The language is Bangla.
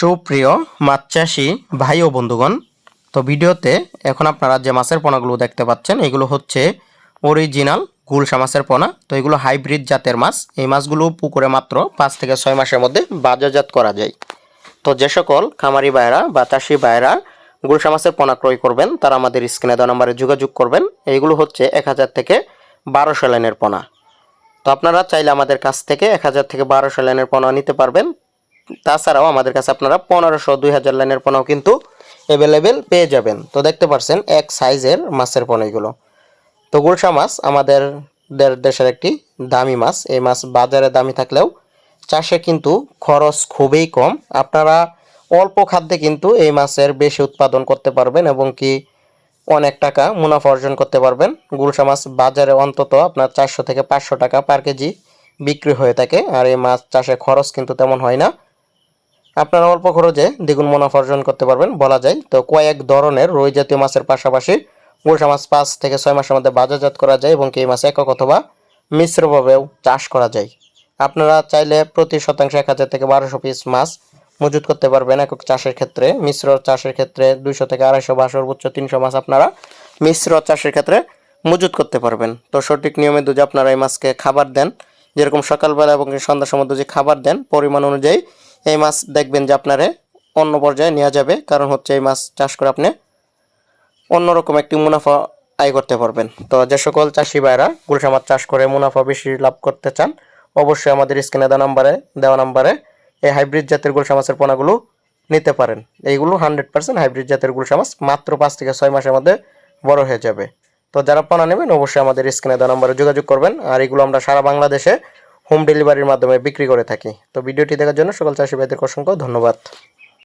সুপ্রিয় মাছ চাষি ভাই ও বন্ধুগণ, তো ভিডিওতে এখন আপনারা যে মাছের পোনাগুলো দেখতে পাচ্ছেন, এগুলো হচ্ছে অরিজিনাল গুলশা মাছের পোনা। তো এগুলো হাইব্রিড জাতের মাছ। এই মাছগুলো পুকুরে মাত্র পাঁচ থেকে ছয় মাসের মধ্যে বাজারজাত করা যায়। তো যে সকল খামারি ভাইরা বা চাষি ভাইরা গুলশা মাছের পোনা ক্রয় করবেন, তারা আমাদের স্ক্রিনে দেওয়া নাম্বারে যোগাযোগ করবেন। এইগুলো হচ্ছে এক হাজার থেকে বারোশো লাইনের পোনা। তো আপনারা চাইলে আমাদের কাছ থেকে এক হাজার থেকে বারোশো লাইনের পোনা নিতে পারবেন। তাছাড়াও আমাদের কাছে আপনারা পনেরোশো, দুই হাজার লাইনের পোনাও কিন্তু অ্যাভেলেবেল পেয়ে যাবেন। তো দেখতে পাচ্ছেন এক সাইজের মাছের পোনা এগুলো। তো গুলশা মাছ আমাদের দেশের একটি দামি মাছ। এই মাছ বাজারে দামি থাকলেও চাষে কিন্তু খরচ খুবই কম। আপনারা অল্প খাদ্যে কিন্তু এই মাছের বেশি উৎপাদন করতে পারবেন এবং কি অনেক টাকা মুনাফা অর্জন করতে পারবেন। গুলশা মাছ বাজারে অন্তত আপনার চারশো থেকে পাঁচশো টাকা পার কেজি বিক্রি হয়ে থাকে। আর এই মাছ চাষে খরচ কিন্তু তেমন হয় না। আপনারা অল্প খরচে দ্বিগুণ মুনাফা অর্জন করতে পারবেন, বলা যায়। তো কয়েক ধরনের রুই জাতীয় মাছের পাশাপাশি গুলশা মাছ পাঁচ থেকে ছয় মাসের মধ্যে বাজারজাত করা যায় এবং এই মাছ একক অথবা মিশ্রভাবেও চাষ করা যায়। আপনারা চাইলে প্রতি শতাংশ এক হাজার থেকে বারোশো পিস মাছ মজুত করতে পারবেন একক চাষের ক্ষেত্রে। মিশ্র চাষের ক্ষেত্রে দুইশো থেকে আড়াইশো বা সর্বোচ্চ তিনশো মাছ আপনারা মিশ্র চাষের ক্ষেত্রে মজুত করতে পারবেন। তো সঠিক নিয়মে যদি আপনারা এই মাছকে খাবার দেন যেরকম সকালবেলা এবং সন্ধ্যার সময় যে খাবার দেন পরিমাণ অনুযায়ী এই মাছ দেখবেন যে আপনারে অন্য পর্যায়ে নেওয়া যাবে। কারণ হচ্ছে এই মাছ চাষ করে আপনি অন্যরকম একটি মুনাফা আয় করতে পারবেন। তো যে সকল চাষি ভাইরা গুলশা মাছ চাষ করে মুনাফা বেশি লাভ করতে চান, অবশ্যই আমাদের স্ক্রিনে দেওয়া নাম্বারে দেওয়া নাম্বারে এই হাইব্রিড জাতের গুলশা মাছের পোনাগুলো নিতে পারেন। এইগুলো হান্ড্রেড পার্সেন্ট হাইব্রিড জাতের গুলশা মাছ মাত্র পাঁচ থেকে ছয় মাসের মধ্যে বড় হয়ে যাবে। তো যারা পানা নেবেন, অবশ্যই আমাদের স্ক্রিনে দেওয়া নাম্বারে যোগাযোগ করবেন। আর এগুলো আমরা সারা বাংলাদেশে হোম ডেলিভারির মাধ্যমে বিক্রি করে থাকি। তো ভিডিওটি দেখার জন্য সকল চাষি ভাইদের অসংখ্য ধন্যবাদ।